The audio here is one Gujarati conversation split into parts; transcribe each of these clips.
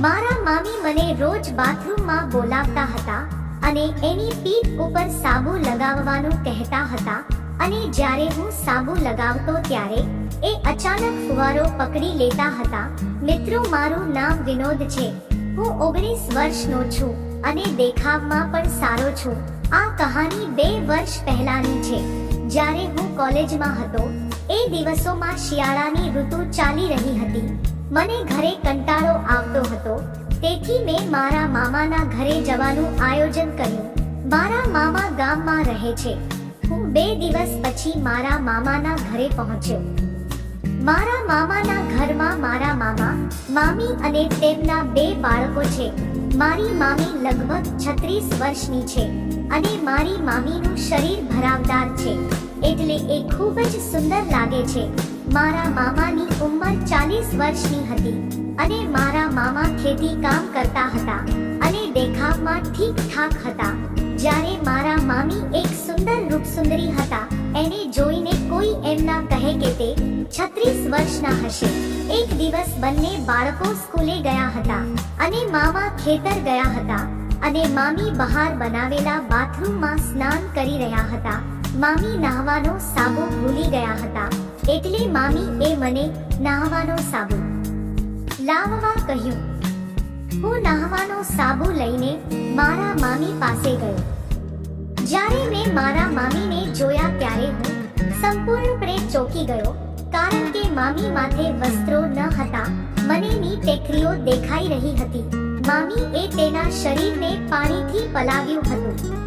મારા મામી મને રોજ બાથરૂમમાં બોલાવતા હતા અને એની પીઠ ઉપર સાબુ લગાવવાનું કહેતા હતા અને જ્યારે હું સાબુ લગાવતો ત્યારે એ અચાનક ફુવારો પકડી લેતા હતા. મિત્રો, મારું નામ વિનોદ છે. હું ઓગણીસ વર્ષનો છું અને દેખાવમાં પણ સારો છું. આ કહાની બે વર્ષ પહેલાની છે. જ્યારે હું કોલેજમાં હતો, એ દિવસોમાં શિયાળાની ઋતુ ચાલી રહી હતી. મને ઘરે કંટાળો આવતો હતો. તેથી મેં મારા મામાના ઘરે જવાનું આયોજન કર્યું. મારા મામા ગામમાં રહે છે. હું બે દિવસ પછી મારા મામાના ઘરે પહોંચ્યો. મારા મામાના ઘરમાં મારા મામા, મામી અને તેમના બે બાળકો છે. મારી મામી લગભગ છત્રીસ વર્ષની છે અને મારી મામીનું શરીર ભરાવદાર છે. એટલે એ ખૂબ જ સુંદર લાગે છે. મારા મામાની ઉંમર ચાલીસ વર્ષની હતી અને મારા મામા ખેતી કામ કરતા હતા અને દેખાવમાં ઠીક ઠાક હતા. જ્યારે મારા મામી એક સુંદર રૂપસુંદરી હતા, એને જોઈને કોઈ એમના કહે કે તે છત્રીસ વર્ષના હશે. એક દિવસ બંને બાળકો સ્કૂલે ગયા હતા અને મામા ખેતર ગયા હતા અને મામી બહાર બનાવેલા બાથરૂમમાં સ્નાન કરી રહ્યા હતા. મામી નહાવાનો સાબુ ભૂલી ગયા હતા. એટલે મામી એ મને નહાવાનો સાબુ લાવવા કહ્યું. હું નહાવાનો સાબુ લઈને મારા મામી પાસે ગયો. જ્યારે મેં મારા મામીને જોયા ત્યારે હું સંપૂર્ણપણે ચોકી ગયો, કારણ કે મામી માથે વસ્ત્રો ન હતા. મને ની ટેકરીઓ દેખાઈ રહી હતી. મામી એ તેના શરીરને પાણીથી પલાવ્યું હતું.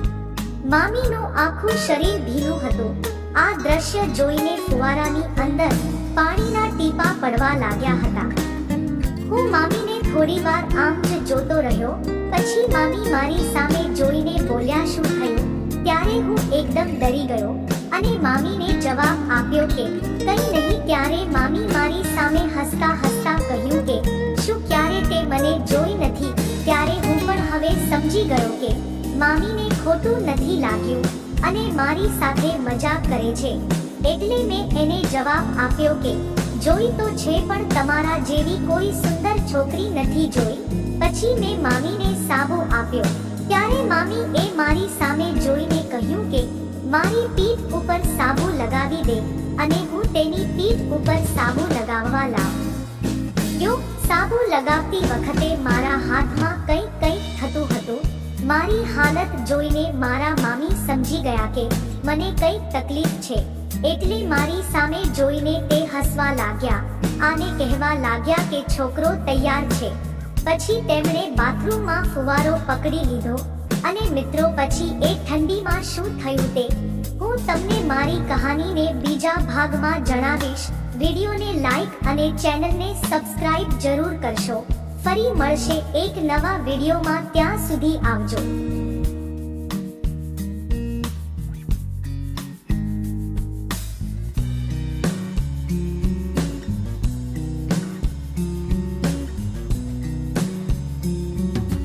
મામીનું આખું શરીર ભીનું હતું. આ દ્રશ્ય જોઈને ફુવારાની અંદર પાણીના ટીપા પડવા લાગ્યા હતા. હું મામીને થોડીવાર આમ જ જોતો રહ્યો, પછી મામી મારી સામે જોઈને બોલ્યા, શું થયું? ત્યારે હું એકદમ ડરી ગયો અને મામીને જવાબ આપ્યો કે, કંઈ નહીં, ત્યારે મામી મારી સામે હસતા હસતા કહ્યું કે, શું ક્યારે તે મને જોઈ નથી? ત્યારે હું પણ હવે સમજી ગયો કે, મામીને ખોટું નથી લાગ્યું. અને મારી સાથે મજાક કરે છે. એટલે મેં એને જવાબ આપ્યો કે, જોઈ તો છે પણ તમારા જેવી કોઈ સુંદર છોકરી નથી જોઈ. પછી મેં મામીને સાબુ આપ્યો. ત્યારે મામી એ મારી સામે જોઈને કહ્યું કે, મારી પીઠ ઉપર સાબુ લગાવી દે અને હું તેની પીઠ ઉપર સાબુ લગાવવા લાવ. યો સાબુ લગાવતી વખતે મારા હાલત જોઈને મારા મામી સમજી ગયા કે મને કઈ તકલીફ છે. એટલે મારી સામે જોઈને તે હસવા લાગ્યા. આને કહેવા લાગ્યા કે છોકરો તૈયાર છે. પછી તેમણે બાથરૂમમાં ફુવારો પકડી લીધો અને મિત્રો પછી એ ઠંડીમાં શું થયું તે હું તમને મારી કહાનીને બીજા ભાગમાં જણાવીશ. વિડીયોને લાઈક અને ચેનલને સબસ્ક્રાઇબ જરૂર કરશો. ફરી મળશે એક નવા વિડીયોમાં ત્યાં સુધી આવજો.